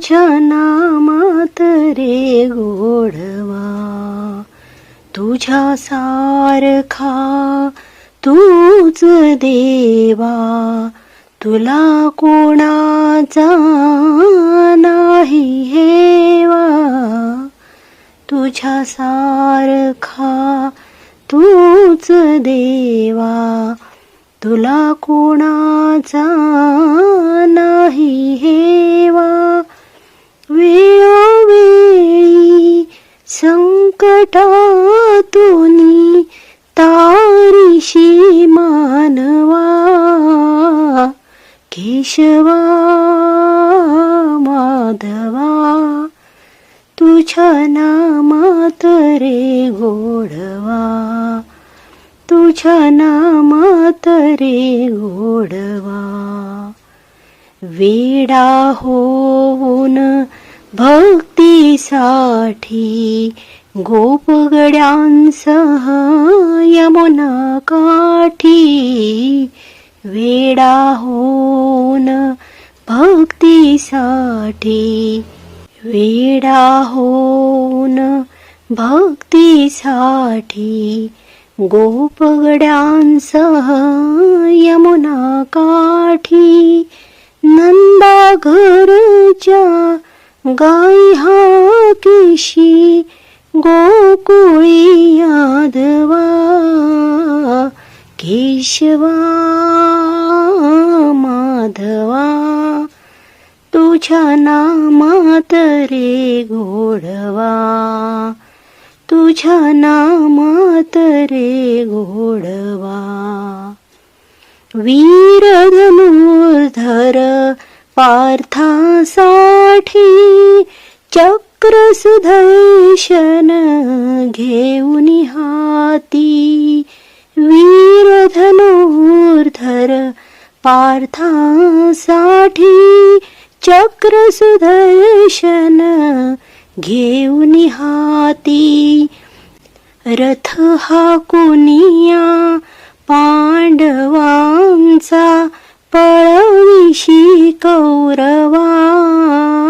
तुझ्या नामात रे गोडवा तुझ्या सारखा तूच देवा तुला कोणाचा नाही हेवा तुझ्या सारखा तूच देवा तुला कोणाचा नाही हेवा कटातुनी तारिशी मानवा केशवा माधवा तुझ्या नामात रे गोडवा तुझ्या नामात रे गोडवा. वेडा होऊन भक्तीसाठी गोपगड्यांसह यमुना काठी वेडा होन भक्तीसाठी वेडा होन भक्तीसाठी गोपगड्यांसह यमुना काठी नंदा घरच्या गाई हा केशी गोकुळी यादवा केशवा माधवा तुझ्या नामात रे गोडवा तुझ्या नामात रे गोडवा. वीर धनुर्धर पार्थासाठी चक्र सुदर्शन घेऊन हाती. वीर धनुर्धर पार्थासाठी चक्र सुदर्शन घेऊन हाती. रथ हा कुनिया पांडवांचा पळविशी कौरवा.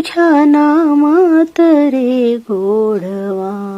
तुझ्या नामात रे गोडवा.